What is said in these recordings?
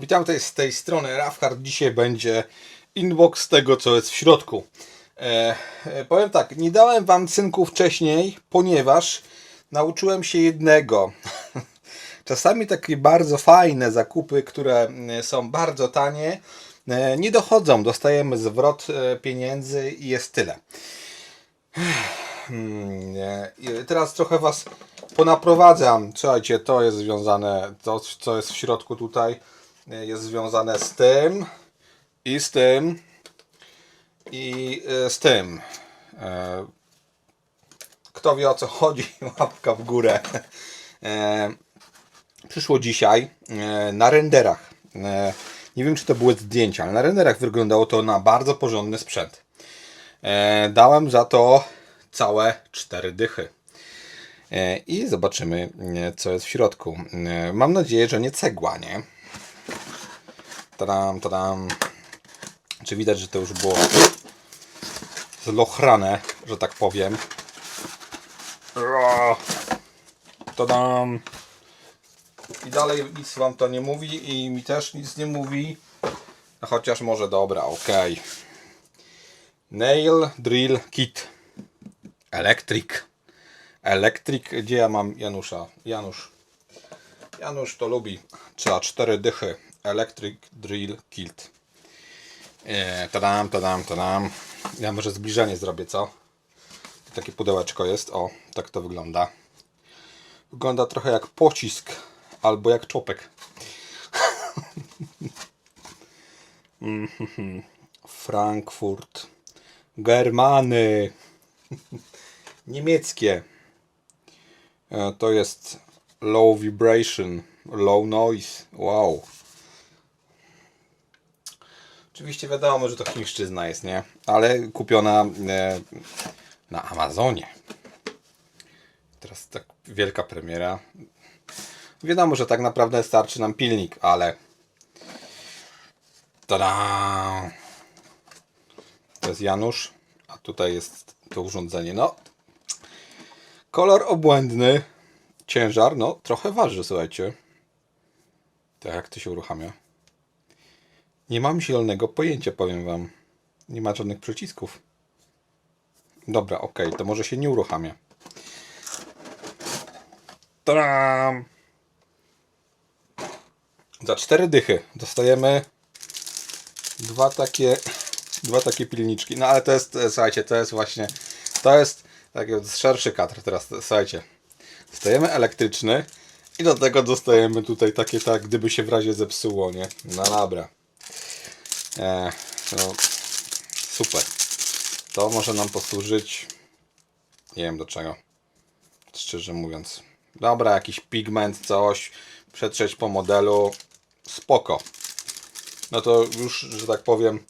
Witam z tej strony Rafhard. Dzisiaj będzie inbox tego, co jest w środku. E, e, powiem tak, nie dałem Wam cynku wcześniej, ponieważ nauczyłem się jednego. Czasami takie bardzo fajne zakupy, które mm, są bardzo tanie, e, nie dochodzą. Dostajemy zwrot e, pieniędzy i jest tyle. I Teraz trochę Was ponaprowadzam. Słuchajcie, to jest związane, to co jest w środku tutaj, jest związane z tym i z tym i e, z tym. E, Kto wie o co chodzi, łapka w górę. E, Przyszło dzisiaj e, na renderach. E, Nie wiem, czy to były zdjęcia, ale na renderach wyglądało to na bardzo porządny sprzęt. E, Dałem za to całe cztery dychy. E, I zobaczymy, e, co jest w środku. E, Mam nadzieję, że nie cegła, nie? Tadam, tadam. Czy widać, że to już było zlochrane, że tak powiem. Tadam. I dalej nic wam to nie mówi i mi też nic nie mówi. A chociaż może dobra, okej. Nail Drill Kit. Electric. Electric. Gdzie ja mam Janusza? Janusz. Janusz to lubi. Trzeba cztery dychy. Electric Drill Kit. Eee, tadam, tadam, tadam. Ja może zbliżenie zrobię, co? Takie pudełeczko jest. O, tak to wygląda. Wygląda trochę jak pocisk. Albo jak czopek. Mhm. Frankfurt. Germany. Niemieckie. E, To jest low vibration, low noise. Wow. Oczywiście wiadomo, że to chińszczyzna jest, nie? Ale kupiona e, na Amazonie. Teraz tak wielka premiera. Wiadomo, że tak naprawdę starczy nam pilnik, ale. Tada! To jest Janusz, a tutaj jest to urządzenie. No, kolor obłędny, ciężar, no trochę waży, słuchajcie. Tak jak to się uruchamia. Nie mam zielonego pojęcia, powiem wam. Nie ma żadnych przycisków. Dobra, ok, to może się nie uruchamia. Tadam! Za cztery dychy dostajemy dwa takie dwa takie pilniczki. No ale to jest, e, słuchajcie, to jest właśnie to jest taki szerszy kadr teraz, słuchajcie. Dostajemy elektryczny i do tego dostajemy tutaj takie tak, gdyby się w razie zepsuło, nie? No dobra. E, no, super. To może nam posłużyć nie wiem do czego. Szczerze mówiąc. Dobra, jakiś pigment, coś. Przetrzeć po modelu. Spoko. No to już, że tak powiem,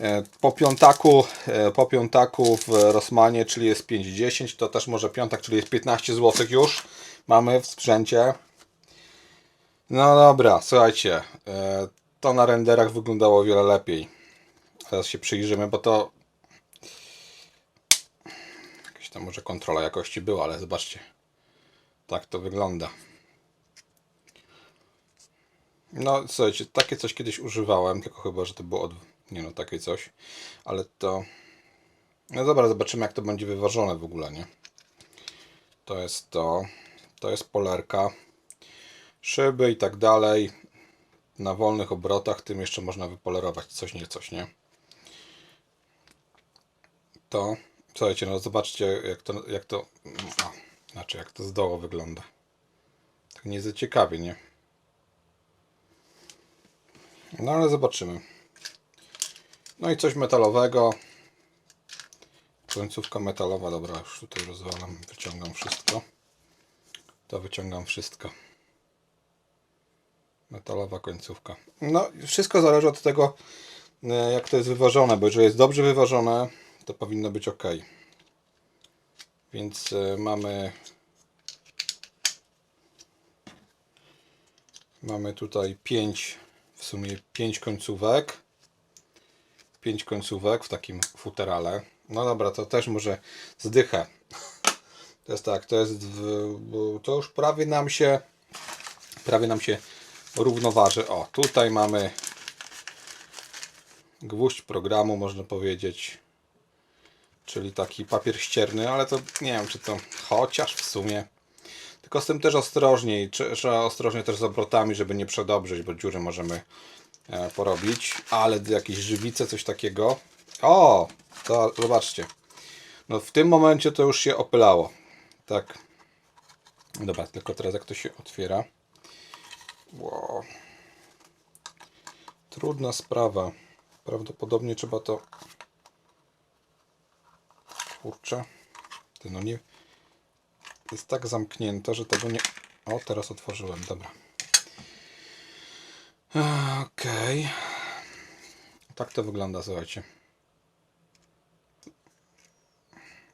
e, po piątaku, e, po piątaku w Rosmanie, czyli jest 5,10, to też może piątak, czyli jest 15 zł już mamy w sprzęcie. No dobra, słuchajcie, e, to na renderach wyglądało o wiele lepiej. Teraz się przyjrzymy, bo to jakaś tam może kontrola jakości była, ale zobaczcie. Tak to wygląda. No, słuchajcie, takie coś kiedyś używałem, tylko chyba, że to było od... Nie no, takie coś. Ale to... No dobra, zobaczymy jak to będzie wyważone w ogóle, nie? To jest to. To jest polerka. Szyby i tak dalej. Na wolnych obrotach tym jeszcze można wypolerować coś nie coś, nie? To... Słuchajcie, no zobaczcie jak to... Jak to o, znaczy jak to z dołu wygląda. Tak nie za ciekawie, nie? No ale zobaczymy. No i coś metalowego. Końcówka metalowa, dobra, już tutaj rozwalam, wyciągam wszystko. To wyciągam wszystko. Metalowa końcówka. No, wszystko zależy od tego, e, jak to jest wyważone, bo jeżeli jest dobrze wyważone, to powinno być ok. Więc e, mamy mamy tutaj 5 w sumie 5 końcówek. 5 końcówek w takim futerale. No dobra, to też może zdychę. To jest tak, to jest w, to już prawie nam się prawie nam się równoważy. O, tutaj mamy gwóźdź programu, można powiedzieć. Czyli taki papier ścierny, ale to nie wiem, czy to chociaż w sumie. Tylko z tym też ostrożniej. Trze- Trzeba ostrożnie też z obrotami, żeby nie przedobrzyć, bo dziury możemy e, porobić. Ale jakieś żywice, coś takiego. O! To zobaczcie. No w tym momencie to już się opylało. Tak. Dobra, tylko teraz jak to się otwiera. Wow. Trudna sprawa. Prawdopodobnie trzeba to. Kurczę. Ty no nie. Jest tak zamknięte, że tego nie. O, teraz otworzyłem. Dobra. Okej. Tak to wygląda, słuchajcie.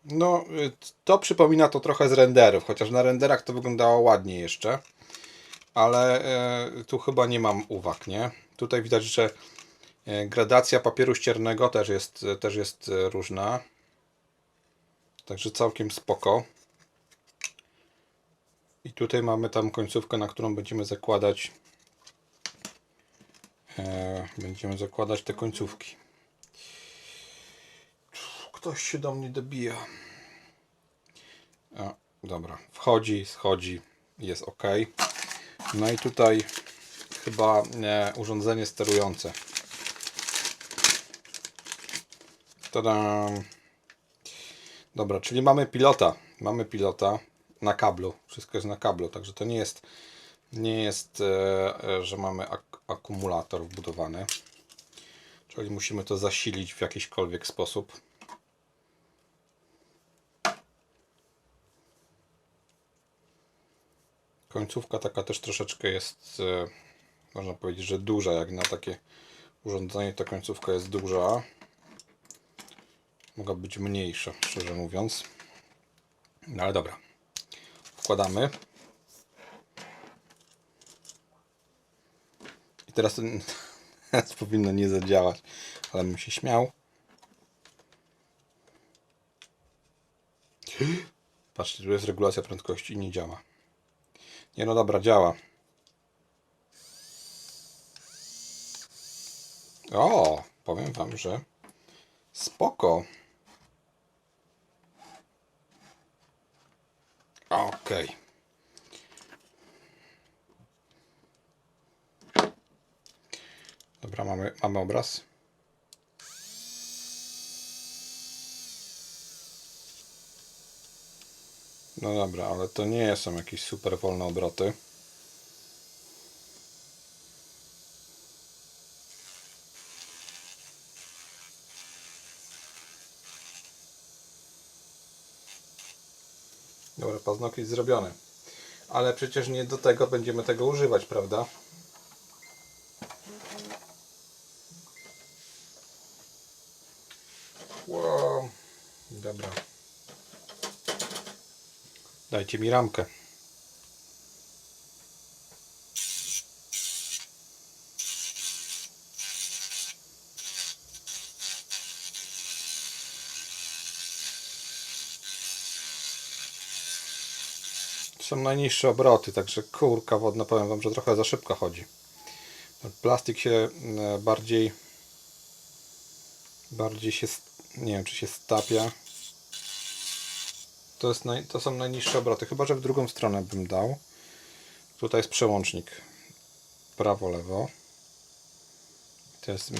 No, y, to przypomina to trochę z renderów, chociaż na renderach to wyglądało ładnie jeszcze. Ale e, tu chyba nie mam uwag, nie? Tutaj widać, że e, gradacja papieru ściernego też jest, też jest e, różna. Także całkiem spoko. I tutaj mamy tam końcówkę, na którą będziemy zakładać e, będziemy zakładać te końcówki. Ktoś się do mnie dobija. O, dobra. Wchodzi, schodzi. Jest ok. No i tutaj chyba e, urządzenie sterujące. Tada. Dobra, czyli mamy pilota. Mamy pilota na kablu. Wszystko jest na kablu, także to nie jest nie jest, e, e, że mamy ak akumulator wbudowany. Czyli musimy to zasilić w jakiśkolwiek sposób. Końcówka taka też troszeczkę jest, e, można powiedzieć, że duża. Jak na takie urządzenie to końcówka jest duża. Mogła być mniejsza, szczerze mówiąc. No ale dobra. Wkładamy. I teraz teraz powinno nie zadziałać, ale bym się śmiał. Patrzcie, tu jest regulacja prędkości i nie działa. Nie no dobra, działa. O, powiem wam, że spoko. Okej. Dobra, mamy, mamy obraz. No dobra, ale to nie są jakieś super wolne obroty. Dobra, paznokieć zrobiony. Ale przecież nie do tego będziemy tego używać, prawda? Wow. Dobra. Dajcie mi ramkę. Są najniższe obroty, także kurka wodna, powiem Wam, że trochę za szybko chodzi. Plastik się e, bardziej bardziej się, nie wiem czy się stapia. To, jest naj, to są najniższe obroty, chyba że w drugą stronę bym dał. Tutaj jest przełącznik prawo-lewo. To jest,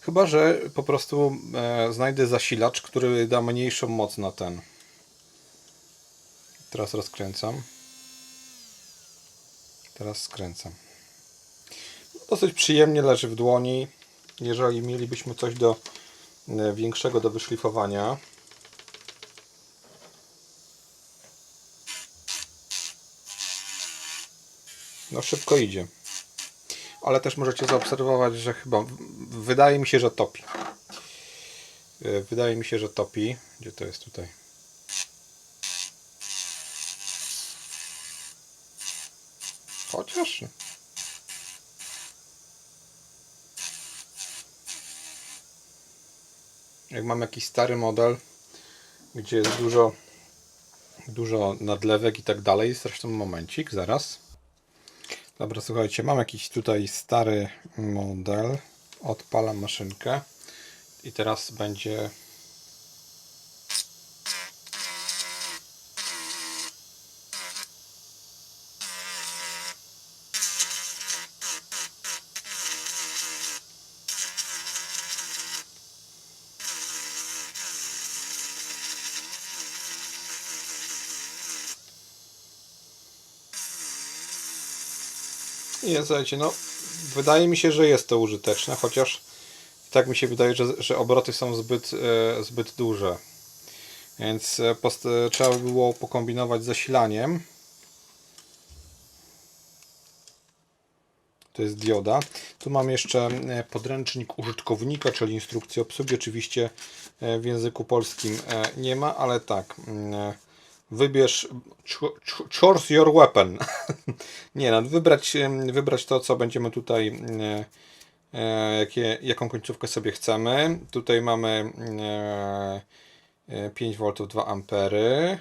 chyba że po prostu e, znajdę zasilacz, który da mniejszą moc na ten. Teraz rozkręcam. Teraz skręcam. Dosyć przyjemnie leży w dłoni. Jeżeli mielibyśmy coś do e, większego do wyszlifowania. No szybko idzie. Ale też możecie zaobserwować, że chyba wydaje mi się, że topi. E, Wydaje mi się, że topi. Gdzie to jest tutaj? Chociaż. Jak mam jakiś stary model, gdzie jest dużo, dużo nadlewek i tak dalej, zresztą momencik, zaraz. Dobra, słuchajcie, mam jakiś tutaj stary model. Odpalam maszynkę i teraz będzie. Nie, słuchajcie, no wydaje mi się, że jest to użyteczne, chociaż tak mi się wydaje, że, że obroty są zbyt, e, zbyt duże. Więc e, post, e, trzeba by było pokombinować z zasilaniem. To jest dioda. Tu mam jeszcze e, podręcznik użytkownika, czyli instrukcję obsługi. Oczywiście e, w języku polskim nie ma, ale tak. Wybierz cho- cho- choose your weapon. nie no, wybrać, wybrać to, co będziemy tutaj e, jakie, jaką końcówkę sobie chcemy. Tutaj mamy e, e, 5 V 2 ampery.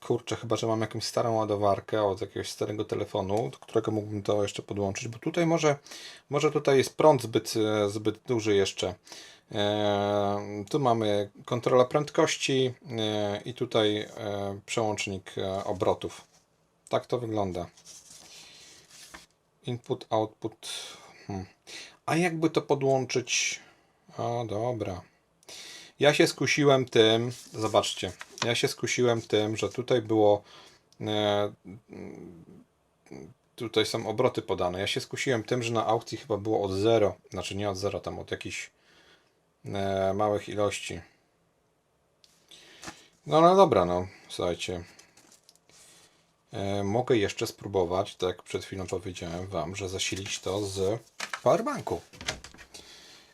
Kurczę, chyba, że mam jakąś starą ładowarkę od jakiegoś starego telefonu, do którego mógłbym to jeszcze podłączyć, bo tutaj może, może tutaj jest prąd zbyt, e, zbyt duży jeszcze. E, tu mamy kontrolę prędkości e, i tutaj e, przełącznik e, obrotów. Tak to wygląda. Input, output. Hmm. A jakby to podłączyć? O, dobra. Ja się skusiłem tym, zobaczcie, ja się skusiłem tym, że tutaj było, e, tutaj są obroty podane. Ja się skusiłem tym, że na aukcji chyba było od 0, znaczy nie od 0, tam od jakichś małych ilości. No ale dobra, no, słuchajcie. E, mogę jeszcze spróbować, tak jak przed chwilą powiedziałem Wam, że zasilić to z powerbanku.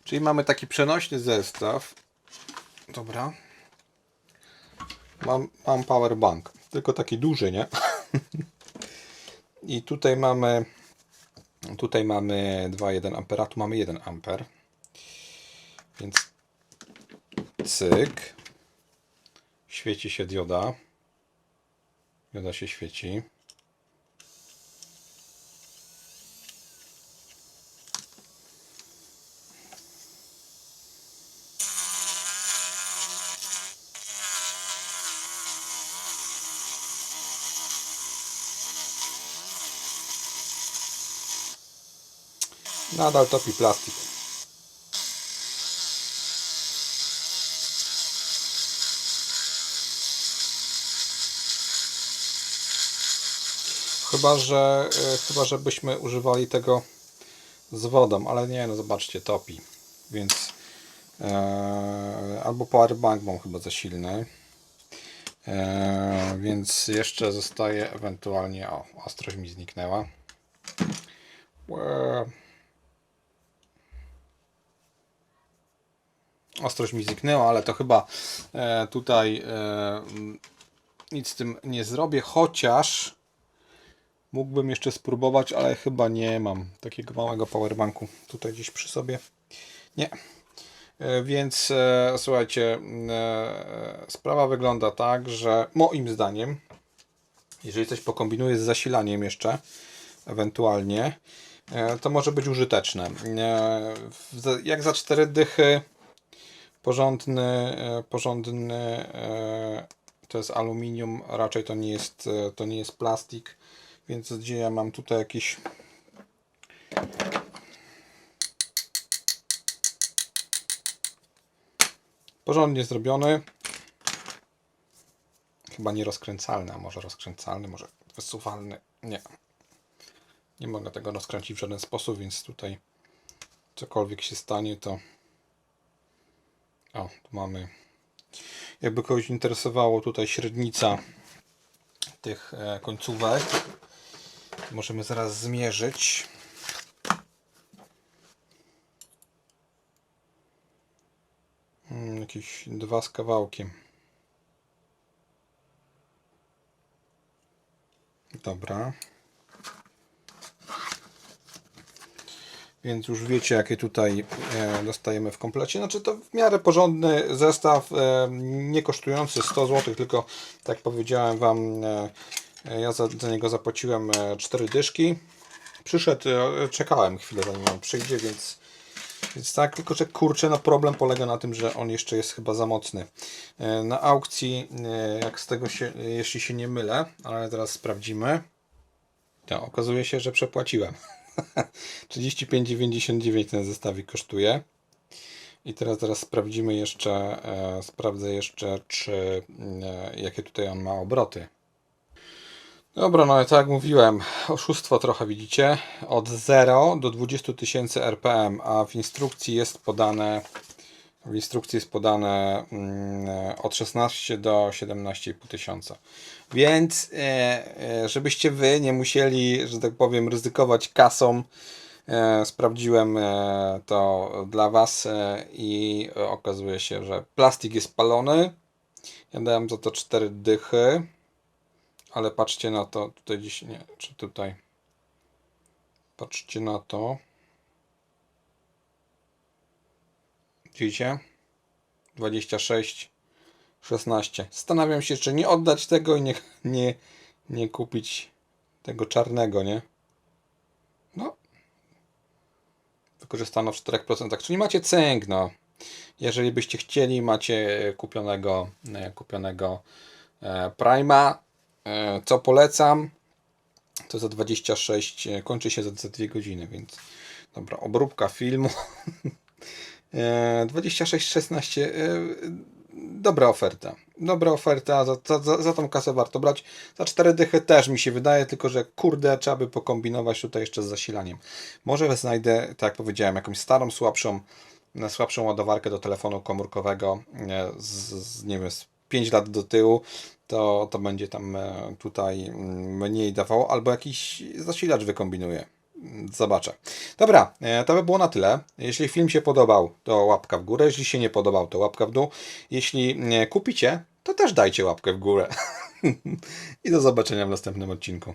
Czyli mamy taki przenośny zestaw. Dobra. Mam, mam powerbank, tylko taki duży, nie? I tutaj mamy tutaj mamy 2,1 ampera, tu mamy 1 amper. Więc cyk. Świeci się dioda. Dioda się świeci. Nadal topi plastik. Chyba, że e, chyba, żebyśmy używali tego z wodą, ale nie, no zobaczcie, topi. Więc e, albo powerbank mam chyba za silny. E, więc jeszcze zostaje ewentualnie, o, ostrość mi zniknęła. Łe. Ostrość mi zniknęła, ale to chyba e, tutaj e, nic z tym nie zrobię, chociaż mógłbym jeszcze spróbować, ale chyba nie mam takiego małego powerbanku tutaj gdzieś przy sobie. Nie. E, Więc e, słuchajcie, e, sprawa wygląda tak, że moim zdaniem, jeżeli coś pokombinuję z zasilaniem jeszcze, ewentualnie, to może być użyteczne. Jak za cztery dychy porządny, porządny to jest aluminium, raczej to nie jest, to nie jest plastik, więc gdzie ja mam tutaj jakiś porządnie zrobiony. Chyba nie rozkręcalny, a może rozkręcalny, może wysuwalny, nie. Nie mogę tego rozkręcić w żaden sposób, więc tutaj cokolwiek się stanie to o, tu mamy. Jakby kogoś interesowało tutaj średnica tych e, końcówek, możemy zaraz zmierzyć. Mm, Jakieś dwa z kawałkiem. Dobra. Więc już wiecie, jakie tutaj e, dostajemy w komplecie. Znaczy to w miarę porządny zestaw, e, nie kosztujący 100 zł, tylko tak powiedziałem Wam, E, Ja za, za niego zapłaciłem e, 4 dyszki. Przyszedł, e, czekałem chwilę zanim on przyjdzie, więc, więc tak, tylko że kurczę, no problem polega na tym, że on jeszcze jest chyba za mocny. E, Na aukcji, e, jak z tego się, jeśli się nie mylę, ale teraz sprawdzimy, to okazuje się, że przepłaciłem. 35,99 ten zestawik kosztuje. I teraz teraz sprawdzimy jeszcze, e, sprawdzę jeszcze, czy e, jakie tutaj on ma obroty. Dobra, no tak jak mówiłem, oszustwo trochę widzicie. Od 0 do 20 tysięcy RPM, a w instrukcji jest podane w instrukcji jest podane mm, od 16 do 17,5 tysiąca. Więc e, e, żebyście wy nie musieli, że tak powiem, ryzykować kasą, e, sprawdziłem to dla was i okazuje się, że plastik jest palony. Ja dałem za to 4 dychy. Ale patrzcie na to, tutaj dziś nie, czy tutaj. Patrzcie na to. Widzicie? 26, 16. Zastanawiam się, czy nie oddać tego i nie, nie, nie kupić tego czarnego, nie? No. Wykorzystano w 4%. Czyli macie cynk, no. Jeżeli byście chcieli, macie kupionego, e, kupionego e, Prima, co polecam, to za 26, e, kończy się za, za 2 godziny, więc dobra, obróbka filmu. E, 26-16, e, dobra oferta. Dobra oferta, za, za, za, tą kasę warto brać. Za 4 dychy też mi się wydaje, tylko że kurde, trzeba by pokombinować tutaj jeszcze z zasilaniem. Może znajdę, tak jak powiedziałem, jakąś starą, słabszą, e, słabszą ładowarkę do telefonu komórkowego e, z, z nie wiem, z 5 lat do tyłu, to, to będzie tam e, tutaj mm, mniej dawało, albo jakiś zasilacz wykombinuję. Zobaczę. Dobra, e, to by było na tyle. Jeśli film się podobał, to łapka w górę. Jeśli się nie podobał, to łapka w dół. Jeśli kupicie, to też dajcie łapkę w górę. I do zobaczenia w następnym odcinku.